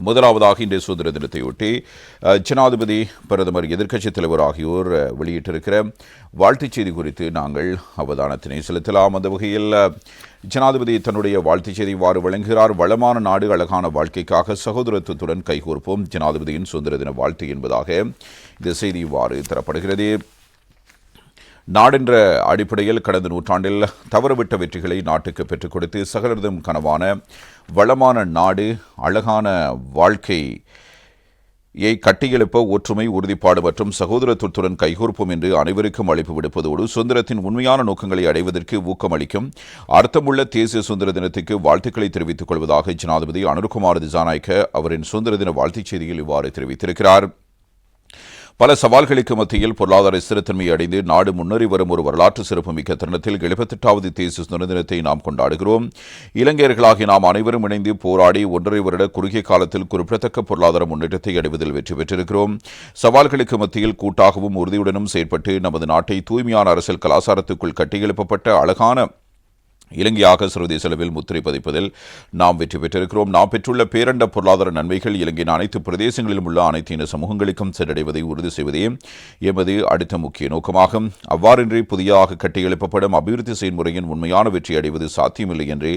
முதலாவதாக இன்றைய சுதந்திர தினத்தையொட்டி ஜனாதிபதி பிரதமர் எதிர்க்கட்சித் தலைவர் ஆகியோர் வெளியிட்டிருக்கிற வாழ்த்துச் செய்தி குறித்து நாங்கள் அவதானத்தினை செலுத்தலாம். அந்த வகையில் ஜனாதிபதி தன்னுடைய வாழ்த்துச் செய்தி இவ்வாறு வழங்குகிறார். வளமான நாடு அழகான வாழ்க்கைக்காக சகோதரத்துவத்துடன் கைகோர்ப்போம். ஜனாதிபதியின் சுதந்திர தின வாழ்த்து என்பதாக இந்த செய்தி இவ்வாறு தரப்படுகிறது. நாடென்ற அடிப்படையில் கடந்த நூற்றாண்டில் தவறவிட்ட வெற்றிகளை நாட்டுக்கு பெற்றுக் கொடுத்து சகலரதும் கனவான வளமான நாடு அழகான வாழ்க்கை யை கட்டியெழுப்ப ஒற்றுமை உறுதிப்பாடு மற்றும் சகோதரத்துவத்துடன் கைகோர்ப்போம் என்று அனைவருக்கும் அழைப்பு விடுப்பதோடு சுதந்திரத்தின் உண்மையான நோக்கங்களை அடைவதற்கு ஊக்கமளிக்கும் அர்த்தமுள்ள தேசிய சுதந்திர தினத்துக்கு வாழ்த்துக்களை தெரிவித்துக் கொள்வதாக ஜனாதிபதி அனுர்குமார் திசாநாயக்க அவரின் சுதந்திர தின வாழ்த்துச் செய்தியில் இவ்வாறு தெரிவித்திருக்கிறார். பல சவால்களுக்கு மத்தியில் பொருளாதார ஸ்திரத்தன்மையை அடைந்து நாடு முன்னேறி வரும் ஒரு வரலாற்று சிறப்புமிக்க தருணத்தில் எழுபத்தெட்டாவது தேசிய சுதந்திர தினத்தை நாம் கொண்டாடுகிறோம். இளைஞர்களாகி நாம் அனைவரும் இணைந்து போராடி ஒன்றரை வருட குறுகிய காலத்தில் குறிப்பிடத்தக்க பொருளாதார முன்னேற்றத்தை அடைவதில் வெற்றி பெற்றிருக்கிறோம். சவால்களுக்கு மத்தியில் கூட்டாகவும் உறுதியுடனும் செயற்பட்டு நமது நாட்டை தூய்மையான அரசியல் கலாச்சாரத்துக்குள் கட்டியெழுப்பப்பட்ட அழகான இலங்கையாக சர்வதேச அளவில் முத்திரை பதிப்பதில் நாம் வெற்றி பெற்றிருக்கிறோம். நாம் பெற்றுள்ள பேரண்ட பொருளாதார நன்மைகள் இலங்கையின் அனைத்து பிரதேசங்களிலும் உள்ள அனைத்து இன சமூகங்களுக்கும் சென்றடைவதை உறுதி செய்வதே எமது அடுத்த முக்கிய நோக்கமாகும். அவ்வாறின்றி புதியதாக கட்டியெழுப்பப்படும் அபிவிருத்தி செயல்முறையின் உண்மையான வெற்றி அடைவது சாத்தியமில்லை என்று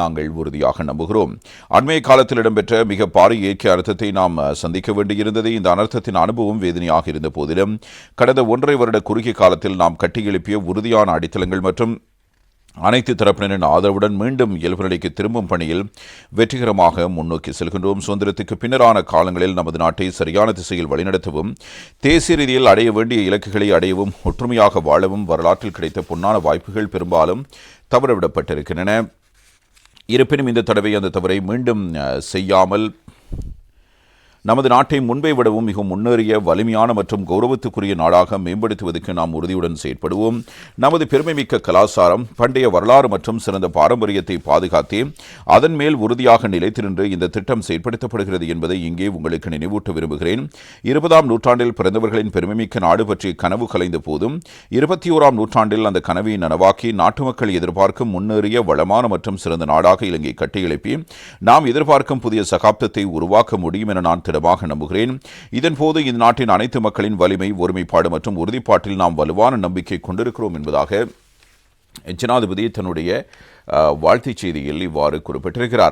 நாங்கள் உறுதியாக நம்புகிறோம். அண்மைய காலத்தில் இடம்பெற்ற மிக பாரிய இயற்கை அர்த்தத்தை நாம் சந்திக்க வேண்டியிருந்தது. இந்த அனர்த்தத்தின் அனுபவம் வேதனையாக இருந்த போதிலும் கடந்த ஒன்றரை வருட குறுகிய காலத்தில் நாம் கட்டியெழுப்பிய உறுதியான அடித்தளங்கள் மற்றும் அனைத்து தரப்பினரின் ஆதரவுடன் மீண்டும் இயல்பு நிலைக்கு திரும்பும் பணியில் வெற்றிகரமாக முன்னோக்கி செல்கின்றோம். சுதந்திரத்துக்கு பின்னரான காலங்களில் நமது நாட்டை சரியான திசையில் வழிநடத்தவும் தேசிய ரீதியில் அடைய வேண்டிய இலக்குகளை அடையவும் ஒற்றுமையாக வாழவும் வரலாற்றில் கிடைத்த பொன்னான வாய்ப்புகள் பெரும்பாலும் தவறவிடப்பட்டிருக்கின்றன. இருப்பினும் இந்த தடவை அந்த தவறை மீண்டும் செய்யாமல் நமது நாட்டை முன்பை விடவும் மிகவும் முன்னேறிய வலிமையான மற்றும் கௌரவத்துக்குரிய நாடாக மேம்படுத்துவதற்கு நாம் உறுதியுடன் செயற்படுவோம். நமது பெருமைமிக்க கலாச்சாரம் பண்டைய வரலாறு மற்றும் சிறந்த பாரம்பரியத்தை பாதுகாத்தே அதன் மேல் உறுதியாக நிலைத்து நின்று இந்த திட்டம் செயற்படுத்தப்படுகிறது என்பதை இங்கே உங்களுக்கு நினைவூட்ட விரும்புகிறேன். இருபதாம் நூற்றாண்டில் பிறந்தவர்களின் பெருமைமிக்க நாடு பற்றிய கனவு கலைந்த போதும் இருபத்தி ஓராம் நூற்றாண்டில் அந்த கனவை நனவாக்கி நாட்டு மக்கள் எதிர்பார்க்கும் முன்னேறிய வளமான மற்றும் சிறந்த நாடாக இலங்கை கட்டியெழுப்பி நாம் எதிர்பார்க்கும் புதிய சகாப்தத்தை உருவாக்க முடியும் என நான் திடமாக நம்புகிறேன். இதன்போது இந்த நாட்டின் அனைத்து மக்களின் வலிமை ஒருமைப்பாடு மற்றும் உறுதிப்பாட்டில் நாம் வலுவான நம்பிக்கை கொண்டிருக்கிறோம் என்பதாக ஜனாதிபதி தன்னுடைய வாழ்த்துச் செய்தியில் இவ்வாறு குறிப்பிட்டிருக்கிறார்.